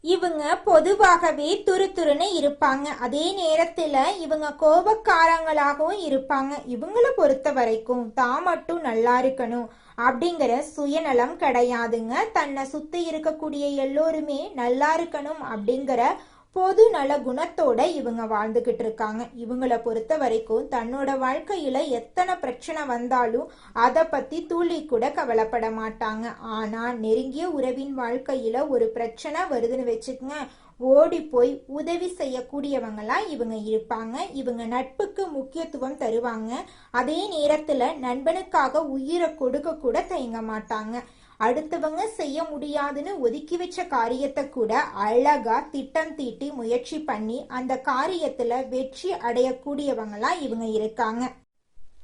இவங்க பொதுவாகவே துருதுருன்னு இருப்பாங்க. அதே நேரத்துல இவங்க கோபக்காரங்களாகவும் இருப்பாங்க. இவங்கள பொறுத்த வரைக்கும் தான் மட்டும் நல்லா இருக்கணும் அப்படிங்கிற சுயநலம் கிடையாதுங்க. தன்னை சுத்தி இருக்கக்கூடிய எல்லோருமே நல்லா இருக்கணும் அப்படிங்கிற பொது நல குணத்தோட இவங்க வாழ்ந்துகிட்டு இருக்காங்க. இவங்கள பொறுத்த வரைக்கும் தன்னோட வாழ்க்கையில எத்தனை பிரச்சனை வந்தாலும் அதை பத்தி துளி கூட கவலைப்பட மாட்டாங்க. ஆனா நெருங்கிய உறவின் வாழ்க்கையில ஒரு பிரச்சனை வருதுன்னு வச்சுக்கோங்க. ஓடி போய் உதவி செய்யக்கூடியவங்களாம் இவங்க இருப்பாங்க. இவங்க நட்புக்கு முக்கியத்துவம் தருவாங்க. அதே நேரத்துல நண்பனுக்காக உயிரை கொடுக்க கூட தயங்க மாட்டாங்க. அடுத்தவங்க செய்ய முடியாதுன்னு ஒதுக்கி வச்ச காரியத்தை கூட அழகா திட்டம் தீட்டி முயற்சி பண்ணி அந்த காரியத்துல வெற்றி அடையக்கூடியவங்களா இவங்க இருக்காங்க.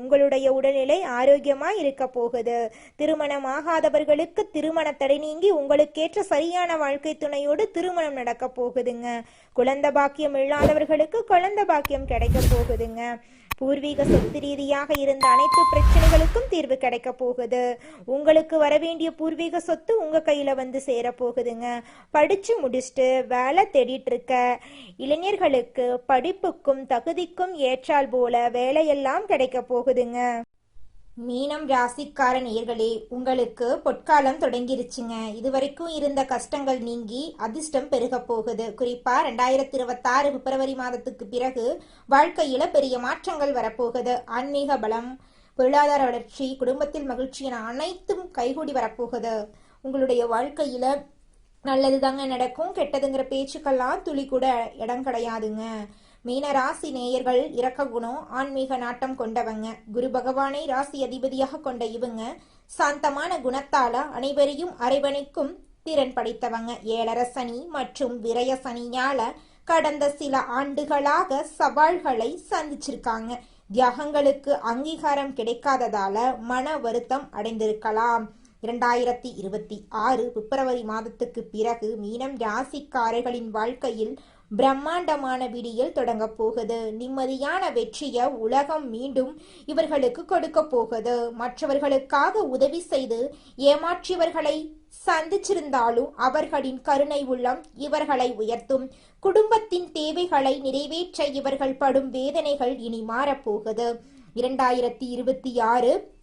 உங்களுடைய உடல்நிலை ஆரோக்கியமா இருக்க போகுது. திருமணமாகாதவர்களுக்கு திருமண தடை நீங்கி உங்களுக்கேற்ற சரியான வாழ்க்கை துணையோடு திருமணம் நடக்க போகுதுங்க. குழந்தை பாக்கியம் இல்லாதவர்களுக்கு குழந்தை பாக்கியம் கிடைக்க போகுதுங்க. பூர்வீக சொத்து ரீதியாக இருந்த அனைத்து பிரச்சனைகளுக்கும் தீர்வு கிடைக்க போகுது. உங்களுக்கு வர வேண்டிய பூர்வீக சொத்து உங்க கையில வந்து சேர போகுதுங்க. படிச்சு முடிச்சுட்டு வேலை தேடிட்டு இருக்க இளைஞர்களுக்கு படிப்புக்கும் தகுதிக்கும் ஏற்றால் போல வேலையெல்லாம் கிடைக்க போகுதுங்க. மீனம் ராசிக்கார நேர்களே உங்களுக்கு பொற்காலம் தொடங்கிருச்சுங்க. இதுவரைக்கும் இருந்த கஷ்டங்கள் நீங்கி அதிர்ஷ்டம் பெருக போகுது. குறிப்பா ரெண்டாயிரத்தி இருபத்தாறு பிப்ரவரி மாதத்துக்கு பிறகு வாழ்க்கையில பெரிய மாற்றங்கள் வரப்போகுது. ஆன்மீக பலம் பொருளாதார வளர்ச்சி குடும்பத்தில் மகிழ்ச்சி என அனைத்தும் கைகூடி வரப்போகுது. உங்களுடைய வாழ்க்கையில நல்லது தாங்க நடக்கும். கெட்டதுங்கிற பேச்சுக்கெல்லாம் துளி கூட இடம் கிடையாதுங்க. மீன ராசி நேயர்கள் இரக்க குணம் ஆன்மீக நாட்டம் கொண்டவங்க. குரு பகவானை ராசி அதிபதியாக கொண்ட இவங்க சாந்தமான குணத்தால அனைவரையும் அரைவணைக்கும் திறன் படைத்தவங்க. ஏழரசனி மற்றும் விரய சனியால கடந்த சில ஆண்டுகளாக சவால்களை சந்திச்சிருக்காங்க. தியாகங்களுக்கு அங்கீகாரம் கிடைக்காததால மன வருத்தம் அடைந்திருக்கலாம். இரண்டாயிரத்தி இருபத்தி ஆறு பிப்ரவரி மாதத்துக்கு பிறகு மீனம் ராசிக்காரர்களின் வாழ்க்கையில் பிரம்மாண்டமான விடியில் தொடங்கப் போகுது. நிம்மதியான வெற்றிய உலகம் மீண்டும் இவர்களுக்கு கொடுக்க போகுது. மற்றவர்களுக்காக உதவி செய்து ஏமாற்றியவர்களை சந்திச்சிருந்தாலும் அவர்களின் கருணை உள்ளம் இவர்களை உயர்த்தும். குடும்பத்தின் தேவைகளை நிறைவேற்ற இவர்கள் படும் வேதனைகள் இனி மாறப்போகுது இரண்டாயிரத்தி இருபத்தி ஆறு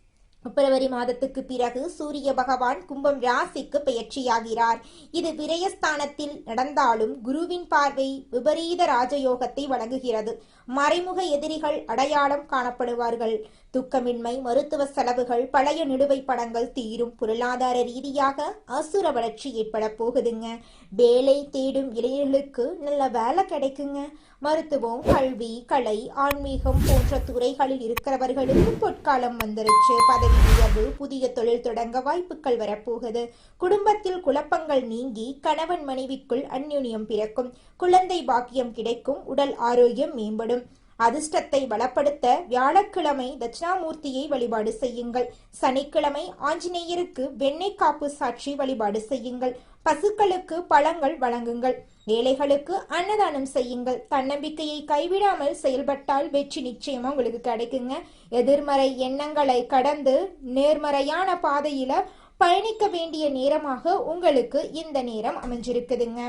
பிப்ரவரி மாதத்துக்கு பிறகு சூரிய பகவான் கும்பம் ராசிக்கு பெயர்ச்சியாகிறார். இது விரயஸ்தானத்தில் நடந்தாலும் குருவின் பார்வை விபரீத ராஜயோகத்தை வழங்குகிறது மறைமுக எதிரிகள் அடையாளம் காணப்படுவார்கள். துக்கமின்மை மருத்துவ செலவுகள் பழைய நிலுவை படங்கள் தீரும் பொருளாதார ரீதியாக அசுர வளர்ச்சி ஏற்பட போகுதுங்க. வேலை தேடும் இளைஞர்களுக்கு நல்ல வேலை கிடைக்குங்க. மருத்துவம் கல்வி கலை ஆன்மீகம் போன்ற துறைகளில் இருக்கிறவர்களுக்கு பொற்காலம் வந்துருச்சு. பதவி உயர்வு புதிய தொழில் தொடங்க வாய்ப்புகள் வரப்போகுது. குடும்பத்தில் குழப்பங்கள் நீங்கி கணவன் மனைவிக்குள் அந்யுன்யம் பிறக்கும். குழந்தை பாக்கியம் கிடைக்கும். உடல் ஆரோக்கியம் மேம்படும். அதிர்ஷ்டத்தை வளப்படுத்த வியாழக்கிழமை தட்சிணாமூர்த்தியை வழிபாடு செய்யுங்கள். சனிக்கிழமை ஆஞ்சநேயருக்கு வெண்ணெய் காப்பு சாட்சி வழிபாடு செய்யுங்கள். பசுக்களுக்கு பழங்கள் வழங்குங்கள். ஏழைகளுக்கு அன்னதானம் செய்யுங்கள். தன்னம்பிக்கையை கைவிடாமல் செயல்பட்டால் வெற்றி நிச்சயமா உங்களுக்கு கிடைக்குங்க. எதிர்மறை எண்ணங்களை கடந்து நேர்மறையான பாதையில பயணிக்க வேண்டிய நேரமாக உங்களுக்கு இந்த நேரம் அமைஞ்சிருக்குதுங்க.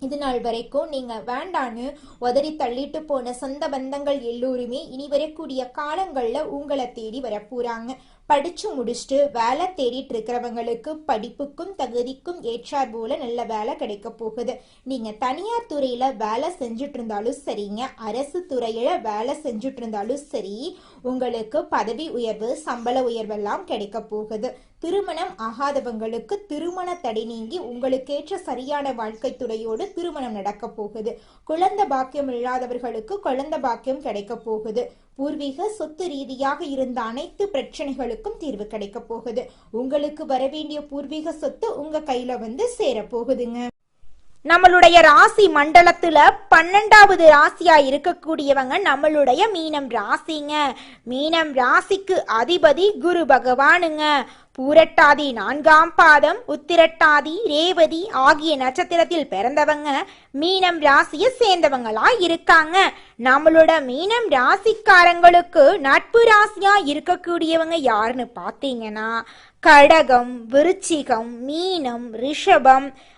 இது நாள் வரைக்கும் நீங்க வேண்டான்னு உதறி தள்ளிட்டு போன சொந்த பந்தங்கள் எல்லோருமே இனி வரக்கூடிய காலங்கள்ல உங்களை தேடி வரப்போறாங்க. படிச்சு முடிச்சுட்டு வேலை தேடிட்டு இருக்கிறவங்களுக்கு படிப்புக்கும் தகுதிக்கும் ஏற்றார் போல நல்ல வேலை கிடைக்க போகுது. நீங்க தனியார் துறையில வேலை செஞ்சுட்டு இருந்தாலும் சரிங்க. அரசு துறையில வேலை செஞ்சுட்டு இருந்தாலும் சரி உங்களுக்கு பதவி உயர்வு சம்பள உயர்வெல்லாம் கிடைக்க போகுது. திருமணம் ஆகாதவங்களுக்கு திருமண தடை நீங்கி உங்களுக்கேற்ற சரியான வாழ்க்கை துறையோடு திருமணம் நடக்க போகுது. குழந்தை பாக்கியம் இல்லாதவர்களுக்கு குழந்தை பாக்கியம் கிடைக்க போகுது. பூர்வீக சொத்து ரீதியாக இருந்த அனைத்து பிரச்சனைகளுக்கும் தீர்வு கிடைக்க போகுது. உங்களுக்கு வரவேண்டிய பூர்வீக சொத்து உங்க கையில வந்து சேரப்போகுதுங்க நம்மளுடைய ராசி மண்டலத்துல பன்னெண்டாவது ராசியா இருக்கக்கூடியவங்க நம்மளுடைய மீனம் ராசிங்க. மீனம் ராசிக்கு அதிபதி குரு பகவானுங்க. பூரட்டாதி நான்காம் பாதம் உத்திரட்டாதி ரேவதி ஆகிய நட்சத்திரத்தில் பிறந்தவங்க மீனம் ராசியை சேர்ந்தவங்களா இருக்காங்க. நம்மளோட மீனம் ராசிக்காரங்களுக்கு நட்பு ராசியா இருக்கக்கூடியவங்க யாருன்னு பார்த்தீங்கன்னா கடகம் விருச்சிகம் மீனம் ரிஷபம்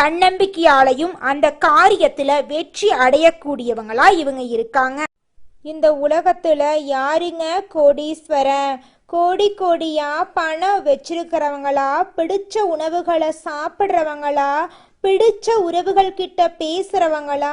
தன்னம்பிக்கையாலையும் அந்த காரியத்துல வெற்றி அடையக்கூடியவங்களா இவங்க இருக்காங்க. இந்த உலகத்துல யாருங்க கோடீஸ்வரன்? கோடி கோடியா பணம் வச்சிருக்கிறவங்களா? பிடிச்ச உணவுகளை சாப்பிட்றவங்களா? பிடிச்ச உறவுகள் கிட்ட பேசுறவங்களா?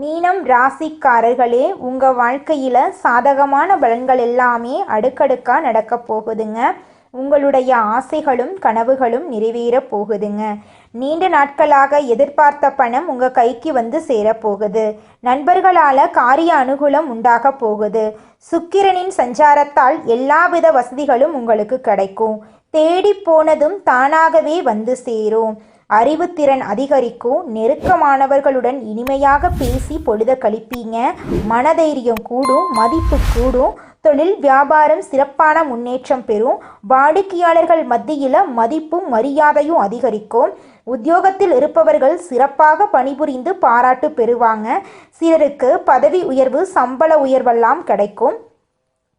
மீனம் ராசிக்காரர்களே உங்கள் வாழ்க்கையில் சாதகமான பலன்கள் எல்லாமே அடுக்கடுக்காக நடக்க போகுதுங்க. உங்களுடைய ஆசைகளும் கனவுகளும் நிறைவேற போகுதுங்க. நீண்ட நாட்களாக எதிர்பார்த்த பணம் உங்கள் கைக்கு வந்து சேரப்போகுது நண்பர்களால் காரிய அனுகூலம் உண்டாக போகுது. சுக்கிரனின் சஞ்சாரத்தால் எல்லாவித வசதிகளும் உங்களுக்கு கிடைக்கும். தேடி போனதும் தானாகவே வந்து சேரும். அறிவுத்திறன் அதிகரிக்கும் நெருக்கமானவர்களுடன் இனிமையாக பேசி பொழுத கழிப்பீங்க. மனதைரியம் கூடும் மதிப்பு கூடும். தொழில் வியாபாரம் சிறப்பான முன்னேற்றம் பெறும். வாடிக்கையாளர்கள் மத்தியில் மதிப்பும் மரியாதையும் அதிகரிக்கும். உத்தியோகத்தில் இருப்பவர்கள் சிறப்பாக பணிபுரிந்து பாராட்டு பெறுவாங்க. சிலருக்கு பதவி உயர்வு சம்பள உயர்வெல்லாம் கிடைக்கும்.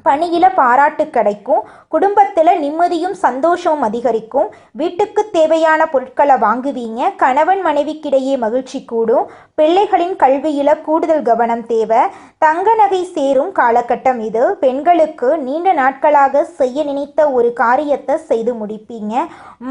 பணியில பாராட்டு கிடைக்கும். குடும்பத்தில் நிம்மதியும் சந்தோஷமும் அதிகரிக்கும். வீட்டுக்கு தேவையான பொருட்களை வாங்குவீங்க. கணவன் மனைவிக்கிடையே மகிழ்ச்சி கூடும். பிள்ளைகளின் கல்வியில் கூடுதல் கவனம் தேவை. தங்க நகை சேரும் காலகட்டம் இது. பெண்களுக்கு நீண்ட நாட்களாக செய்ய நினைத்த ஒரு காரியத்தை செய்து முடிப்பீங்க.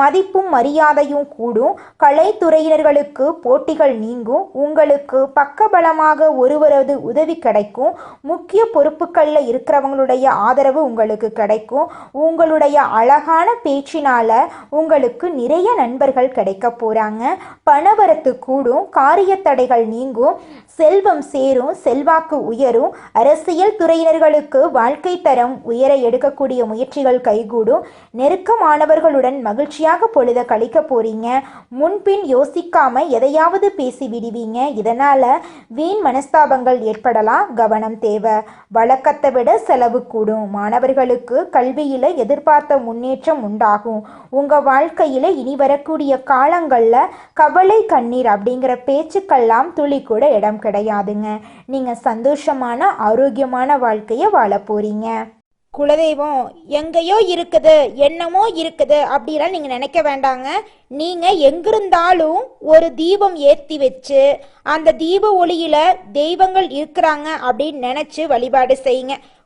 மதிப்பும் மரியாதையும் கூடும். கலைத்துறையினர்களுக்கு போட்டிகள் நீங்கும். உங்களுக்கு பக்கபலமாக ஒருவரது உதவி கிடைக்கும். முக்கிய பொறுப்புகளில் இருக்கிறவங்களுடைய ஆதரவு உங்களுக்கு கிடைக்கும். உங்களுடைய அழகான பேச்சினால உங்களுக்கு நிறைய நண்பர்கள் கிடைக்க போறாங்க. பணவரத்து கூடும் காரிய தடைகள் நீங்கும் செல்வம் சேரும் செல்வாக்கு உயரும் அரசியல் துறையினர்களுக்கு வாழ்க்கை தரம் உயர எடுக்கக்கூடிய முயற்சிகள் கைகூடும். நெருக்கமானவர்களுடன் மகிழ்ச்சியாக பொழுத கழிக்க போறீங்க. முன்பின் யோசிக்காம எதையாவது பேசி விடுவீங்க. இதனால வீண் மனஸ்தாபங்கள் ஏற்படலாம். கவனம் தேவை. வழக்கத்தை விட செலவு கூடும் மாணவர்களுக்கு கல்வியில எதிர்பார்த்த முன்னேற்றம் உண்டாகும். உங்க வாழ்க்கையில இனி வரக்கூடிய காலங்கள்ல கவலை கண்ணீர் அப்படிங்கிற பேச்சுக்கெல்லாம் துளி கூட இடம் கிடையாதுங்க. நீங்க சந்தோஷமான ஆரோக்கியமான வாழ்க்கையை வாழ போறீங்க. குலதெய்வம் எங்கேயோ இருக்குது என்னமோ இருக்குது அப்படிலாம் நீங்கள் நினைக்க வேண்டாங்க. நீங்கள் எங்கிருந்தாலும் ஒரு தீபம் ஏற்றி வச்சு அந்த தீப ஒளியில் தெய்வங்கள் இருக்கிறாங்க அப்படின்னு நினச்சி வழிபாடு செய்யுங்க.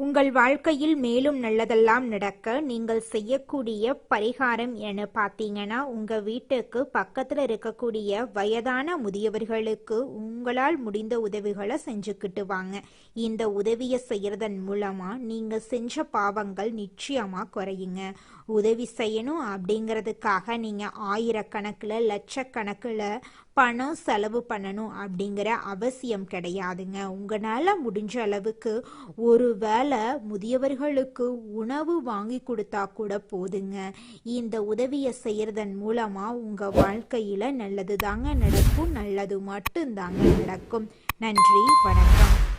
உங்கள் வாழ்க்கையில் மேலும் நல்லதெல்லாம் நடக்க நீங்கள் செய்யக்கூடிய பரிகாரம் என பார்த்தீங்கன்னா உங்கள் வீட்டுக்கு பக்கத்தில் இருக்கக்கூடிய வயதான முதியவர்களுக்கு உங்களால் முடிந்த உதவிகளை செஞ்சுக்கிட்டு வாங்க இந்த உதவியை செய்கிறதன் மூலமாக நீங்கள் செஞ்ச பாவங்கள் நிச்சயமாக குறையுங்க. உதவி செய்யணும் அப்படிங்கிறதுக்காக நீங்கள் ஆயிரக்கணக்கில் லட்சக்கணக்கில் பணம் செலவு பண்ணணும் அப்படிங்கிற அவசியம் கிடையாதுங்க. உங்களால் முடிஞ்ச அளவுக்கு ஒரு வேளை முதியவர்களுக்கு உணவு வாங்கி கொடுத்தா கூட போதுங்க. இந்த உதவியை செய்யறதன் மூலமாக உங்கள் வாழ்க்கையில் நல்லது தாங்க நடக்கும் நல்லது மட்டும்தாங்க நடக்கும். நன்றி வணக்கம்.